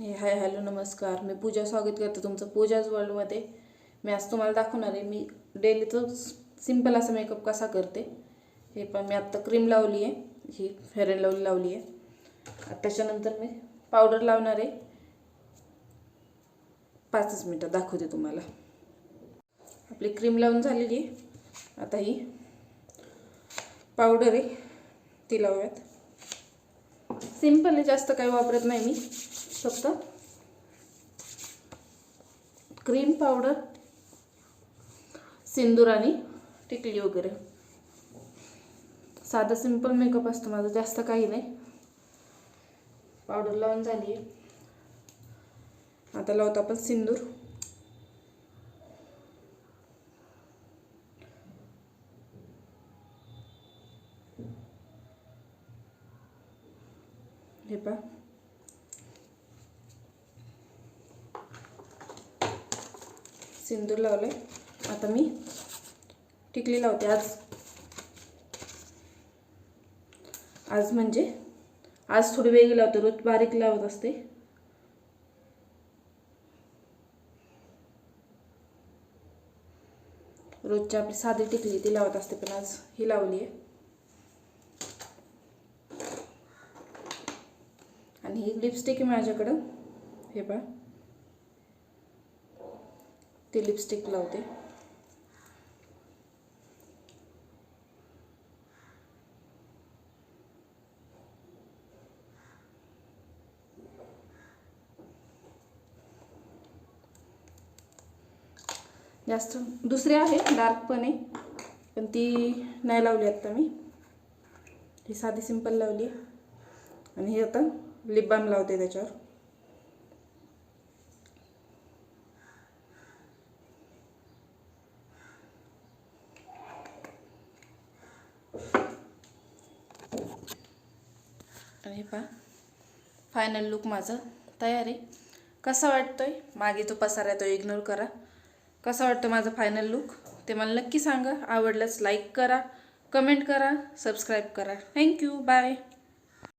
हे hi hello नमस्कार. मी पूजा स्वागत करते तुमचं पूजाज वर्ल्डमध्ये मी आज तुम्हाला दाखवणार आहे मी डेलीचं सिंपल असा मेकअप कसा करते हे पण मी आत्ता क्रीम लावली आहे ही फेअर अँड लवली लावली आहे. त्याच्यानंतर मी पावडर लावणार आहे. पाचच मिनटं दाखवते तुम्हाला. आपली क्रीम लावून झालेली आहे. आता ही पावडर आहे ती लावूयात. सिंपल आहे जास्त काही वापरत नाही मी. फक्त क्रीम पावडर सिंदूर आणि टिकली वगैरे. साधा सिंपल मेकअप असतो माझा जास्त काही नाही. पावडर लावून झाली आहे आता लावतो आपण सिंदूर. हे पहा. सिंदूर लावले आता मी टिकली लावते आज. आज म्हणजे आज थोडी वेगळी लावते रोज बारीक लावत असते. रोजची आपली साधी टिकली ती लावत असते पण आज ही लावली आहे आणि ही लिपस्टिक आहे माझ्याकडं. हे पहा. ती लिपस्टिक लावते. जास्त दुसरी आहे डार्क पण आहे. पण ती नाही लावली आत्ता मी. ही साधी सिंपल लावली आणि हे आता लिप बाम लावते त्याच्यावर. हे पहा. फायनल लुक माझं. तयार. आहे कसा वाटतो आहे मागे तो पसारा तो इग्नोर करा. कसा वाटतो माझा फायनल लुक ते मला नक्की सांगा. आवडल्यास लाईक करा कमेंट करा सबस्क्राईब करा. Thank you bye